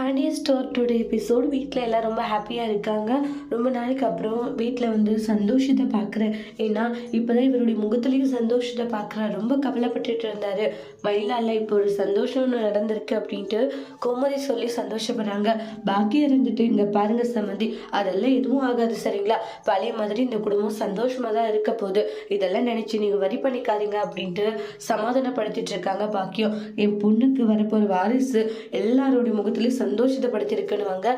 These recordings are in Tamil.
பாண்டிய ஸ்டோர் டுடே எபிசோட் வீட்டில் எல்லாம் ரொம்ப ஹாப்பியாக இருக்காங்க. ரொம்ப நாளைக்கு அப்புறம் வீட்டில் வந்து சந்தோஷத்தை பார்க்குறேன் ஏன்னா இப்போ தான் இவருடைய முகத்துலேயும் சந்தோஷத்தை பார்க்குறேன் ரொம்ப கவலைப்பட்டுட்டு இருந்தார். மயிலால இப்போ ஒரு சந்தோஷம் நடந்திருக்கு அப்படின்ட்டு கோமதி சொல்லி சந்தோஷப்படுறாங்க. பாக்கியம் இருந்துட்டு இங்கே பாருங்க சம்மந்தி அதெல்லாம் எதுவும் ஆகாது சரிங்களா? பழைய மாதிரி இந்த குடும்பம் சந்தோஷமாக தான் இருக்க போகுது. இதெல்லாம் நினச்சி நீங்கள் வரி பண்ணிக்காதீங்க அப்படின்ட்டு சமாதானப்படுத்திட்டு இருக்காங்க பாக்கியம் என் பொண்ணுக்கு வரப்போகிற வாரிசு எல்லாருடைய முகத்துலேயும் சந்தோஷத்தைப்படுத்திருக்கணுவாங்க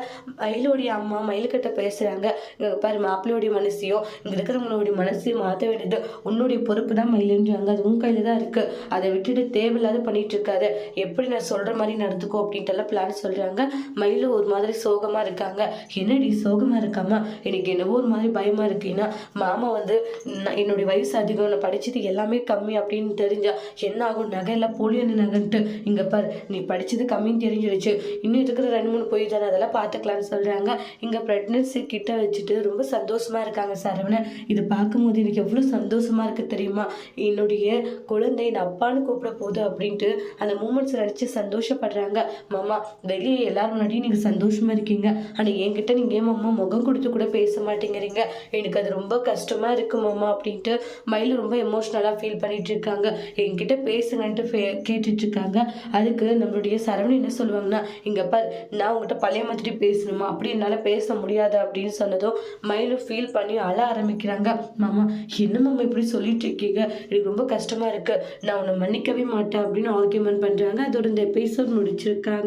மயிலோடைய அம்மா மயில்கிட்ட பேசுகிறாங்க இங்கே பாரு மாப்பிள்ளையோடைய மனசையும் இங்கே இருக்கிறவங்களுடைய மனசையும் மாற்ற வேண்டியது. உன்னுடைய பொறுப்பு தான் மயிலுன்றாங்க. அது உன் கையில் தான் இருக்குது அதை விட்டுட்டு தேவையில்லாத பண்ணிகிட்டு இருக்காது. எப்படி நான் சொல்கிற மாதிரி நடந்துக்கோ அப்படின்ட்டுலாம் பிளான் சொல்கிறாங்க மயிலும் ஒரு மாதிரி சோகமாக இருக்காங்க. என்னடி சோகமாக இருக்காமா? எனக்கு என்னவோ ஒரு மாதிரி பயமாக இருக்குன்னா மாமா வந்து நான் என்னுடைய வயசு அதிகம். நான் படிச்சது எல்லாமே கம்மி அப்படின்னு தெரிஞ்சா என்ன ஆகும்? நகை எல்லாம் போலியான நகைன்ட்டு. இங்கே பாரு நீ படிச்சது கம்மின்னு தெரிஞ்சிருச்சு. இன்னும் இருக்கிற ரெண்டு மூணு பொய் தானே? அதெல்லாம் பார்த்துக்கலாம்னு சொல்கிறாங்க இங்கே ப்ரெக்னென்சி கிட்ட வச்சுட்டு ரொம்ப சந்தோஷமாக இருக்காங்க சரவணன். இது பார்க்கும்போது எனக்கு எவ்வளோ சந்தோஷமாக இருக்குது தெரியுமா? என்னுடைய குழந்தை என் அப்பான்னு கூப்பிட போகுது அப்படின்ட்டு அந்த மூமெண்ட்ஸ் நினச்சி சந்தோஷப்படுறாங்க. மாமா வெளியே எல்லாரும் முன்னாடியும் நீங்கள் சந்தோஷமாக இருக்கீங்க. ஆனால் என்கிட்ட நீங்கள் ஏன் மாமா முகம் கொடுத்து கூட பேச மாட்டேங்கிறீங்க? எனக்கு அது ரொம்ப கஷ்டமாக இருக்கு மாமா அப்படின்ட்டு மயில் ரொம்ப எமோஷ்னலாக ஃபீல் பண்ணிட்டு இருக்காங்க. என்கிட்ட பேசுங்கன்ட்டு கேட்டுட்ருக்காங்க அதுக்கு நம்மளுடைய சரவணன் என்ன சொல்லுவாங்கன்னா இங்கே பார் நான் உங்ககிட்ட பழைய மாதிரி பேசணுமா? அப்படி என்னால் பேச முடியாது அப்படின்னு சொன்னதும் மயிலும் ஃபீல் பண்ணி அழ ஆரம்பிக்கிறாங்க. மாமா என்ன மாமா இப்படி சொல்லிட்டு இருக்கீங்க? எனக்கு ரொம்ப கஷ்டமாக இருக்கு. நான் உன்னை மன்னிக்கவே மாட்டேன் அப்படின்னு ஆர்கியூமெண்ட் பண்ணுறாங்க அதோட இந்த எபிசோட் முடிச்சிருக்காங்க.